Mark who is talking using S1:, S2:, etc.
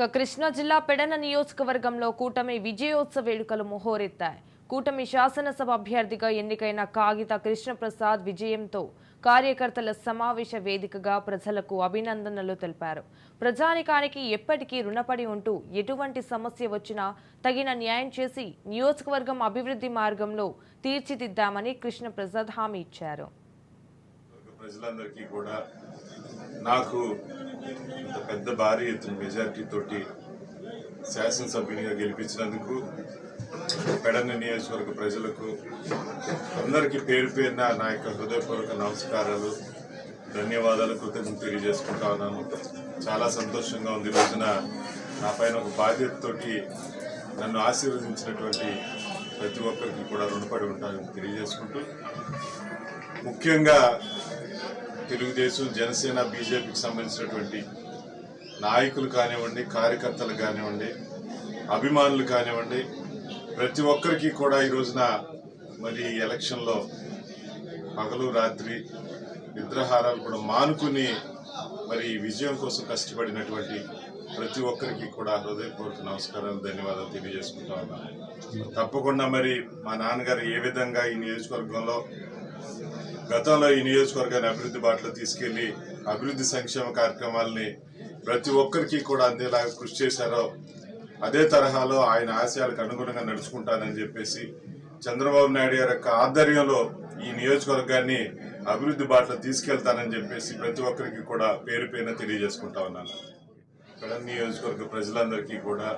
S1: ఇక కృష్ణా జిల్లా పెడన నియోజకవర్గంలో కూటమి విజయోత్సవ వేడుకలు మొహోరెత్తాయి. కూటమి శాసనసభ అభ్యర్థిగా ఎన్నికైన కాగిత కృష్ణప్రసాద్ విజయంతో కార్యకర్తల సమావేశ వేదికగా ప్రజలకు అభినందనలు తెలిపారు. ప్రజానికానికి ఎప్పటికీ రుణపడి ఉంటూ ఎటువంటి సమస్య వచ్చినా తగిన న్యాయం చేసి నియోజకవర్గం అభివృద్ధి మార్గంలో తీర్చిదిద్దామని కృష్ణప్రసాద్ హామీ ఇచ్చారు.
S2: ప్రజలందరికీ కూడా నాకు పెద్ద భారీ ఎత్తున మెజారిటీ తోటి శాసనసభ్యునిగా గెలిపించినందుకు పెడన్న నియోజకవర్గ ప్రజలకు అందరికీ పేరు పేరున నా యొక్క హృదయపూర్వక నమస్కారాలు ధన్యవాదాలు కృతజ్ఞత తెలియజేసుకుంటా ఉన్నాను. చాలా సంతోషంగా ఉంది. రోజున నా పైన ఒక బాధ్యతతోటి నన్ను ఆశీర్వదించినటువంటి ప్రతి ఒక్కరికి కూడా రుణపడి ఉంటానని తెలియజేసుకుంటూ ముఖ్యంగా తెలుగుదేశం జనసేన బీజేపీకి సంబంధించినటువంటి నాయకులు కానివ్వండి కార్యకర్తలు కానివ్వండి అభిమానులు కానివ్వండి ప్రతి ఒక్కరికి కూడా ఈ రోజున మరి ఈ ఎలక్షన్లో పగలు రాత్రి నిద్రహారాలు కూడా మానుకుని మరి ఈ విజయం కోసం కష్టపడినటువంటి ప్రతి ఒక్కరికి కూడా హృదయపూర్వక నమస్కారాలు ధన్యవాదాలు తెలియజేసుకుంటా ఉన్నాను. తప్పకుండా మరి మా నాన్నగారు ఏ విధంగా ఈ నియోజకవర్గంలో గతంలో ఈ నియోజకవర్గాన్ని అభివృద్ధి బాటలో తీసుకెళ్ళి అభివృద్ధి సంక్షేమ కార్యక్రమాలని ప్రతి ఒక్కరికి కూడా అందేలాగా కృషి చేశారో అదే తరహాలో ఆయన ఆశయాలకు అనుగుణంగా నడుచుకుంటానని చెప్పేసి చంద్రబాబు నాయుడు గారి యొక్క ఆధ్వర్యంలో ఈ నియోజకవర్గాన్ని అభివృద్ధి బాటలో తీసుకెళ్తానని చెప్పేసి ప్రతి ఒక్కరికి కూడా పేరు పేరున తెలియజేసుకుంటా ఉన్నాను. ఇక్కడ నియోజకవర్గ ప్రజలందరికీ కూడా